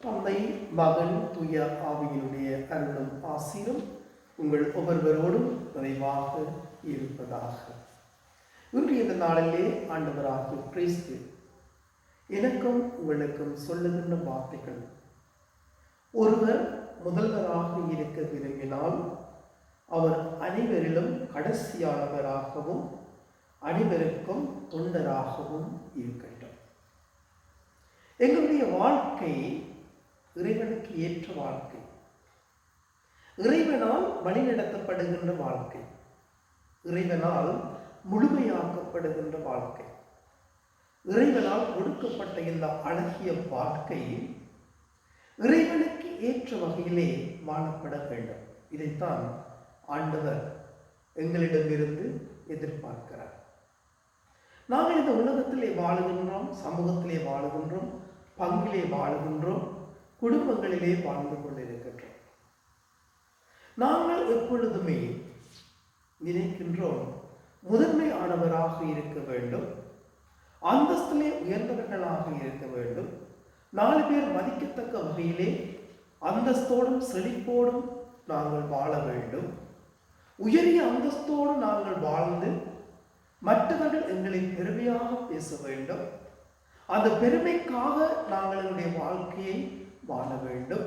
தந்தை மகன் துய ஆவியினுடைய அருளும் ஆசிரும் உங்கள் ஒவ்வொருவரோடும் நிறைவாக இருப்பதாக. இன்றைய இந்த நாளிலே ஆண்டவராக கிறிஸ்து எனக்கும் உங்களுக்கும் சொல்லுகின்ற வார்த்தைகள் ஒருவர் முதல்வராக இருக்க விரும்பினால் அவர் அனைவரிலும் கடைசியானவராகவும் அனைவருக்கும் தொண்டராகவும் இருக்கட்டும் எங்களுடைய வாழ்க்கை இறைவனுக்கு ஏற்ற வாழ்க்கை. இறைவனால் வழிநடத்தப்படுகின்ற வாழ்க்கை. இறைவனால் முழுமையாக்கப்படுகின்ற வாழ்க்கை. இறைவனால் கொடுக்கப்பட்ட இந்த அழகிய வாழ்க்கை இறைவனுக்கு ஏற்ற வகையிலே வாழப்பட வேண்டும். இதைத்தான் ஆண்டவர் எங்களிடமிருந்து எதிர்பார்க்கிறார். நாங்கள் இந்த உலகத்திலே வாழுகின்றோம் சமூகத்திலே வாழுகின்றோம் பங்கிலே வாழுகின்றோம் குடும்பங்களிலே வாழ்ந்து கொண்டிருக்கின்றோம். நாங்கள் எப்பொழுதுமே நினைக்கின்றோம் முதன்மை ஆனவராக இருக்க வேண்டும் அந்தஸ்திலே உயர்ந்தவர்களாக இருக்க வேண்டும் நாலு பேர் மதிக்கத்தக்க வகையிலே அந்தஸ்தோடும் செழிப்போடும் நாங்கள் வாழ வேண்டும். உயரிய அந்தஸ்தோடு நாங்கள் வாழ்ந்து மற்றவர்கள் எங்களை பெருமையாக பேச வேண்டும். அந்த பெருமைக்காக நாங்கள் எங்களுடைய வாழ்க்கையை வாழ வேண்டும்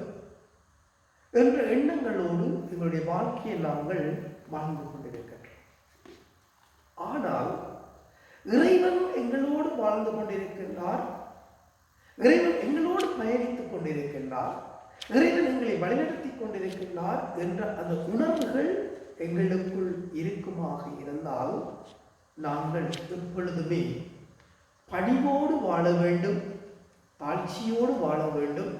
என்ற எண்ணங்களோடு எங்களுடைய வாழ்க்கையை நாங்கள் வாழ்ந்து கொண்டிருக்கின்றோம் ஆனால் இறைவன் எங்களோடு வாழ்ந்து கொண்டிருக்கின்றார் இறைவன் எங்களோடு பயணித்துக் கொண்டிருக்கின்றார் இறைவன் எங்களை வழிநடத்தி கொண்டிருக்கின்றார் என்ற அந்த உணர்வுகள் எங்களுக்குள் இருக்குமாக இருந்தால் நாங்கள் எப்பொழுதுமே பணிவோடு வாழ வேண்டும் தாழ்ச்சியோடு வாழ வேண்டும்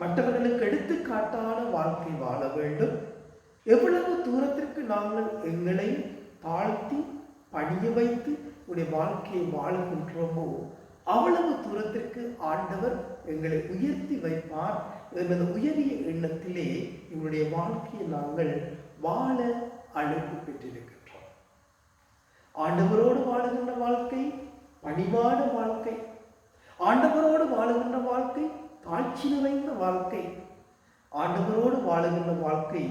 மற்றவர்களுக்கு எடுத்துக்காட்டான வாழ்க்கை வாழ வேண்டும். எவ்வளவு தூரத்திற்கு நாங்கள் எங்களை தாழ்த்தி பணிய வைத்து உடைய வாழ்க்கையை வாழுகின்றோமோ அவ்வளவு தூரத்திற்கு ஆண்டவர் எங்களை உயர்த்தி வைப்பார் என்பது உயரிய எண்ணத்திலே எங்களுடைய வாழ்க்கையை நாங்கள் வாழ அழைப்பு பெற்றிருக்கின்றோம். ஆண்டவரோடு வாழுகின்ற வாழ்க்கை பணிவான வாழ்க்கை ஆண்டவரோடு வாழுகின்ற வாழ்க்கை தாழ்ச்சி நிறைந்த வாழ்க்கை ஆண்டவரோடு வாழுகின்ற வாழ்க்கை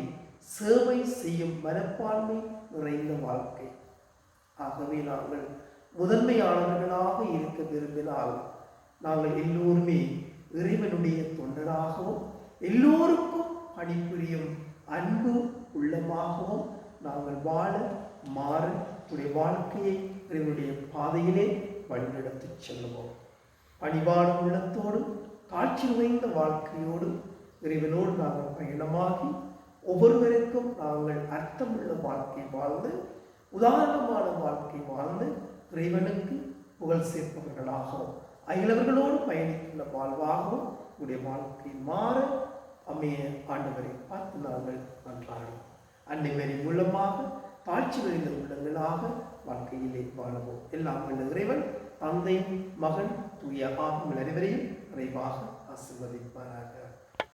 சேவை செய்யும் மனப்பான்மை நிறைந்த வாழ்க்கை. ஆகவே நாங்கள் முதன்மையானவர்களாக இருக்க விரும்பினால் நாங்கள் எல்லோருமே இறைவனுடைய தொண்டராகவும் எல்லோருக்கும் பணிபுரியும் அன்பு உள்ளமாகவும் நாங்கள் வாழ மாற உடைய வாழ்க்கையை இறைவனுடைய பாதையிலே வழிநடத்தி செல்லுவோம் பணிவான உள்ளத்தோடு காட்சி நிறைந்த வாழ்க்கையோடு இறைவனோடு நாங்கள் பயணமாகி ஒவ்வொருவருக்கும் நாங்கள் அர்த்தமுள்ள வாழ்க்கை வாழ்ந்து உதாரணமான வாழ்க்கை வாழ்ந்து இறைவனுக்கு புகழ் சேர்ப்பவர்களாகவும் அயலவர்களோடு பயணிக்கின்ற வாழ்வாகவும் உடைய வாழ்க்கை மாற அமைய ஆண்டவரை பார்த்து நாங்கள் நன்றாடும் அன்னைவரி மூலமாக தாழ்ச்சி வரைந்த உள்ளங்களாக வாழ்க்கையிலே வாழவும். எல்லாம் வல்ல இறைவன் தந்தை மகன் தூய ஆகும் அனைவரையும் நிறைவாக ஆசிர்வதிப்பாராக.